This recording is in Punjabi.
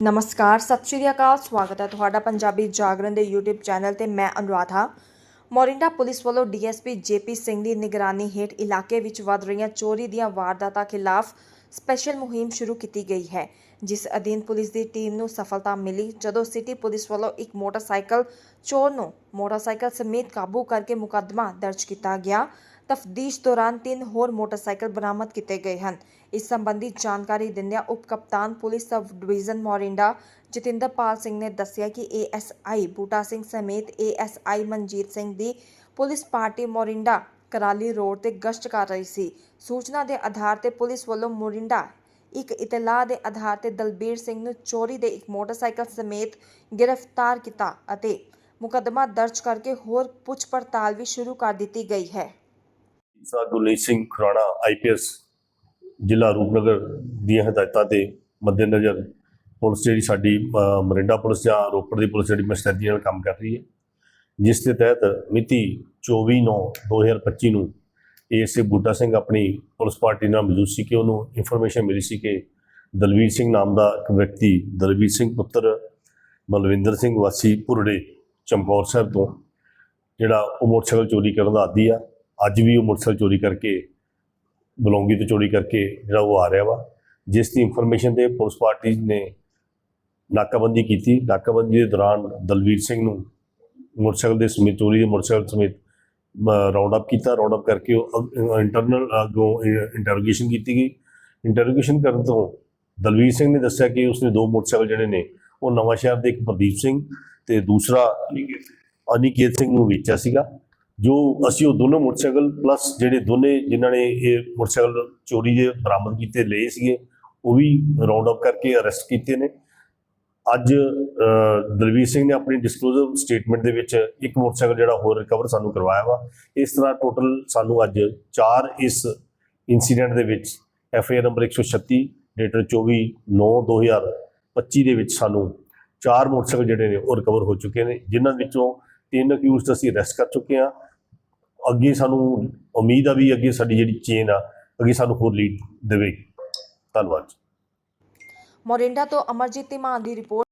ਨਮਸਕਾਰ, ਸਤਿ ਸ਼੍ਰੀ ਅਕਾਲ, ਸਵਾਗਤ ਹੈ ਤੁਹਾਡਾ ਪੰਜਾਬੀ ਜਾਗਰਣ ਦੇ YouTube ਚੈਨਲ ਤੇ ਮੈਂ ਅਨੁਰਾਧਾ। ਮੋਰਿੰਡਾ ਪੁਲਿਸ ਵੱਲੋਂ ਡੀਐਸਪੀ ਜੇਪੀ ਸਿੰਘ ਦੀ ਨਿਗਰਾਨੀ ਹੇਠ ਇਲਾਕੇ ਵਿੱਚ ਵੱਧ ਰਹੀਆਂ ਚੋਰੀ ਦੀਆਂ ਵਾਰਦਾਤਾਂ ਖਿਲਾਫ ਸਪੈਸ਼ਲ ਮੁਹਿੰਮ ਸ਼ੁਰੂ ਕੀਤੀ ਗਈ ਹੈ, ਜਿਸ ਅਧੀਨ ਪੁਲਿਸ ਦੀ ਟੀਮ ਨੂੰ ਸਫਲਤਾ ਮਿਲੀ ਜਦੋਂ ਸਿਟੀ ਪੁਲਿਸ ਵੱਲੋਂ ਇੱਕ ਮੋਟਰਸਾਈਕਲ ਚੋਰ ਨੂੰ ਮੋਟਰਸਾਈਕਲ ਸਮੇਤ ਕਾਬੂ ਕਰਕੇ ਮੁਕੱਦਮਾ ਦਰਜ ਕੀਤਾ ਗਿਆ। ਤਫਦੀਸ਼ ਦੌਰਾਨ ਤਿੰਨ ਹੋਰ ਮੋਟਰਸਾਈਕਲ ਬਰਾਮਦ ਕੀਤੇ ਗਏ ਹਨ। ਇਸ ਸੰਬੰਧੀ ਜਾਣਕਾਰੀ ਦਿੰਦਿਆਂ ਉਪ ਕਪਤਾਨ police sub division Morinda Jatinderpal Singh ਨੇ ਦੱਸਿਆ ਕਿ ਏਐਸਆਈ ਬੂਟਾ ਸਿੰਘ ਸਮੇਤ ਏਐਸਆਈ ਮਨਜੀਤ ਸਿੰਘ ਦੀ police party Morinda Kurali road ਤੇ ਗਸ਼ਤ ਕਰ ਰਹੀ ਸੀ। ਸੂਚਨਾ ਦੇ ਆਧਾਰ ਤੇ ਪੁਲਿਸ ਵੱਲੋਂ ਮੋਰਿੰਡਾ ਇੱਕ ਇਤਲਾਹ ਦੇ ਆਧਾਰ ਤੇ ਦਲਬੀਰ ਸਿੰਘ ਨੂੰ ਚੋਰੀ ਦੇ ਇੱਕ ਮੋਟਰਸਾਈਕਲ ਸਮੇਤ ਗ੍ਰਿਫਤਾਰ ਕੀਤਾ ਅਤੇ ਮੁਕੱਦਮਾ ਦਰਜ ਕਰਕੇ ਹੋਰ ਪੁੱਛ ਪੜਤਾਲ ਵੀ ਸ਼ੁਰੂ ਕਰ ਦਿੱਤੀ ਗਈ ਹੈ। ਸਰ ਗੁਰਲੀਤ ਸਿੰਘ ਖੁਰਾਣਾ ਆਈਪੀਐਸ ਜ਼ਿਲ੍ਹਾ ਰੂਪਨਗਰ ਦੀਆਂ ਹਦਾਇਤਾਂ 'ਤੇ ਮੱਦੇਨਜ਼ਰ ਪੁਲਿਸ ਜਿਹੜੀ ਸਾਡੀ ਮਰਿੰਡਾ ਪੁਲਿਸ ਜਾਂ ਰੋਪੜ ਦੀ ਪੁਲਿਸ ਜਿਹੜੀ ਮਸਤੈਦੀ ਨਾਲ ਕੰਮ ਕਰ ਰਹੀ ਹੈ, ਜਿਸ ਦੇ ਤਹਿਤ ਮਿਤੀ 24/9/2025 ਨੂੰ ਏਐਸਏ ਬੂਟਾ ਸਿੰਘ ਆਪਣੀ ਪੁਲਿਸ ਪਾਰਟੀ ਨਾਲ ਮੌਜੂਦ ਸੀ ਕਿ ਉਹਨੂੰ ਇਨਫੋਰਮੇਸ਼ਨ ਮਿਲੀ ਸੀ ਕਿ ਦਲਵੀਰ ਸਿੰਘ ਨਾਮ ਦਾ ਇੱਕ ਵਿਅਕਤੀ, ਦਲਵੀਰ ਸਿੰਘ ਪੁੱਤਰ ਬਲਵਿੰਦਰ ਸਿੰਘ ਵਾਸੀ ਪੁਰੜੇ ਚਮਕੌਰ ਸਾਹਿਬ ਤੋਂ ਜਿਹੜਾ ਉਹ ਮੋਟਰਸਾਈਕਲ ਚੋਰੀ ਕਰਨ ਦਾ ਆਦੀ ਆ। ਅੱਜ ਵੀ ਉਹ ਮੋਟਰਸਾਈਕਲ ਚੋਰੀ ਕਰਕੇ, ਬਲੌਂਗੀ ਤੋਂ ਚੋਰੀ ਕਰਕੇ ਜਿਹੜਾ ਉਹ ਆ ਰਿਹਾ ਵਾ, ਜਿਸ ਦੀ ਇਨਫੋਰਮੇਸ਼ਨ ਤੇ ਪੁਲਿਸ ਪਾਰਟੀ ਨੇ ਨਾਕਾਬੰਦੀ ਕੀਤੀ। ਨਾਕਾਬੰਦੀ ਦੇ ਦੌਰਾਨ ਦਲਵੀਰ ਸਿੰਘ ਨੂੰ ਮੋਟਰਸਾਈਕਲ ਦੇ ਸਮੇਤ, ਚੋਰੀ ਦੇ ਮੋਟਰਸਾਈਕਲ ਸਮੇਤ ਰਾਉਂਡ ਅਪ ਕੀਤਾ। ਰਾਉਂਡ ਅਪ ਕਰਕੇ ਉਹ ਇੰਟਰਨਲ ਅੱਗੋਂ ਇੰਟਰੋਗੇਸ਼ਨ ਕੀਤੀ ਗਈ। ਇੰਟਰੋਗੇਸ਼ਨ ਕਰਨ ਤੋਂ ਦਲਵੀਰ ਸਿੰਘ ਨੇ ਦੱਸਿਆ ਕਿ ਉਸਨੇ ਦੋ ਮੋਟਰਸਾਈਕਲ ਜਿਹੜੇ ਨੇ, ਉਹ ਨਵਾਂ ਸ਼ਹਿਰ ਦੇ ਇੱਕ ਪ੍ਰਦੀਪ ਸਿੰਘ ਤੇ ਦੂਸਰਾ ਅਨਿਕੇਤ ਸਿੰਘ ਨੂੰ ਵੇਚਿਆ ਸੀਗਾ। ਜੋ ਅਸੀਂ ਉਹ ਦੋਨੋਂ ਮੋਟਰਸਾਈਕਲ ਪਲੱਸ ਜਿਹੜੇ ਦੋਨੇ ਜਿਨ੍ਹਾਂ ਨੇ ਇਹ ਮੋਟਰਸਾਈਕਲ ਚੋਰੀ ਦੇ ਬਰਾਮਦ ਕੀਤੇ, ਲਏ ਸੀਗੇ, ਉਹ ਵੀ ਰਾਉਂਡ ਅਪ ਕਰਕੇ ਅਰੈਸਟ ਕੀਤੇ ਨੇ। ਅੱਜ ਦਲਵੀਰ ਸਿੰਘ ਨੇ ਆਪਣੀ ਡਿਸਕਲੋਜ਼ਰ ਸਟੇਟਮੈਂਟ ਦੇ ਵਿੱਚ ਇੱਕ ਮੋਟਰਸਾਈਕਲ ਜਿਹੜਾ ਹੋਰ ਰਿਕਵਰ ਸਾਨੂੰ ਕਰਵਾਇਆ ਵਾ। ਇਸ ਤਰ੍ਹਾਂ ਟੋਟਲ ਸਾਨੂੰ ਅੱਜ 4 ਇਸ ਇਨਸੀਡੈਂਟ ਦੇ ਵਿੱਚ F I R number 136 dated 24 9 2025 ਦੇ ਵਿੱਚ ਸਾਨੂੰ ਚਾਰ ਮੋਟਰਸਾਈਕਲ ਜਿਹੜੇ ਨੇ ਉਹ ਰਿਕਵਰ ਹੋ ਚੁੱਕੇ ਨੇ, ਜਿਨ੍ਹਾਂ ਵਿੱਚੋਂ ਤਿੰਨ ਅਕਿਊਜ਼ਡ ਅਸੀਂ ਅਰੈਸਟ ਕਰ ਚੁੱਕੇ ਹਾਂ। ਅੱਗੇ ਸਾਨੂੰ ਉਮੀਦ ਆ ਵੀ ਅੱਗੇ ਸਾਡੀ ਜਿਹੜੀ ਚੇਨ ਆ, ਅੱਗੇ ਸਾਨੂੰ ਹੋਰ ਲੀਡ ਦੇਵੇਗੀ। ਧੰਨਵਾਦ ਮੋਰਿੰਡਾ ਤੋਂ ਅਮਰਜੀਤ ਧੀਮਾਨ ਦੀ ਰਿਪੋਰਟ।